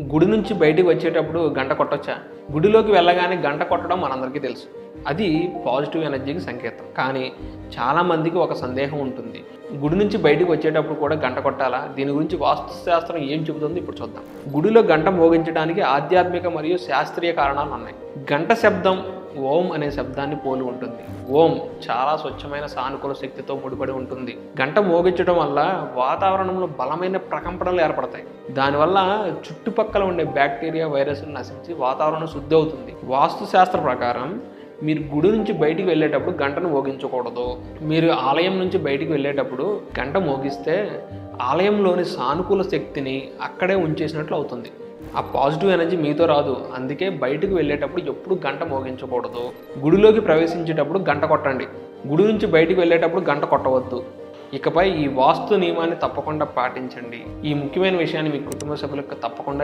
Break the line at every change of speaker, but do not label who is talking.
గుడి నుంచి బయటికి వచ్చేటప్పుడు గంట కొట్టొచ్చా? గుడిలోకి వెళ్ళగానే గంట కొట్టడం మనందరికీ తెలుసు. అది పాజిటివ్ ఎనర్జీకి సంకేతం. కానీ చాలామందికి ఒక సందేహం ఉంటుంది. గుడి నుంచి బయటికి వచ్చేటప్పుడు కూడా గంట కొట్టాలా? దీని గురించి వాస్తుశాస్త్రం ఏం చెబుతుందో ఇప్పుడు చూద్దాం. గుడిలో గంట మోగించడానికి ఆధ్యాత్మిక మరియు శాస్త్రీయ కారణాలు ఉన్నాయి. గంట శబ్దం ఓం అనే శబ్దాన్ని పోలి ఉంటుంది. ఓం చాలా స్వచ్ఛమైన సానుకూల శక్తితో ముడిపడి ఉంటుంది. గంట మోగించడం వల్ల వాతావరణంలో బలమైన ప్రకంపనలు ఏర్పడతాయి. దానివల్ల చుట్టుపక్కల ఉండే బ్యాక్టీరియా వైరస్లు నశించి వాతావరణం శుద్ధి అవుతుంది. వాస్తు శాస్త్ర ప్రకారం మీరు గుడి నుంచి బయటికి వెళ్ళేటప్పుడు గంటను మోగించకూడదు. మీరు ఆలయం నుంచి బయటికి వెళ్ళేటప్పుడు గంట మోగిస్తే ఆలయంలోని సానుకూల శక్తిని అక్కడే ఉంచేసినట్లు అవుతుంది. ఆ పాజిటివ్ ఎనర్జీ మీతో రాదు. అందుకే బయటకు వెళ్ళేటప్పుడు ఎప్పుడు గంట మోగించకూడదు. గుడిలోకి ప్రవేశించేటప్పుడు గంట కొట్టండి. గుడి నుంచి బయటికి వెళ్ళేటప్పుడు గంట కొట్టవద్దు. ఇకపై ఈ వాస్తు నియమాన్ని తప్పకుండా పాటించండి. ఈ ముఖ్యమైన విషయాన్ని మీ కుటుంబ సభ్యులకు తప్పకుండా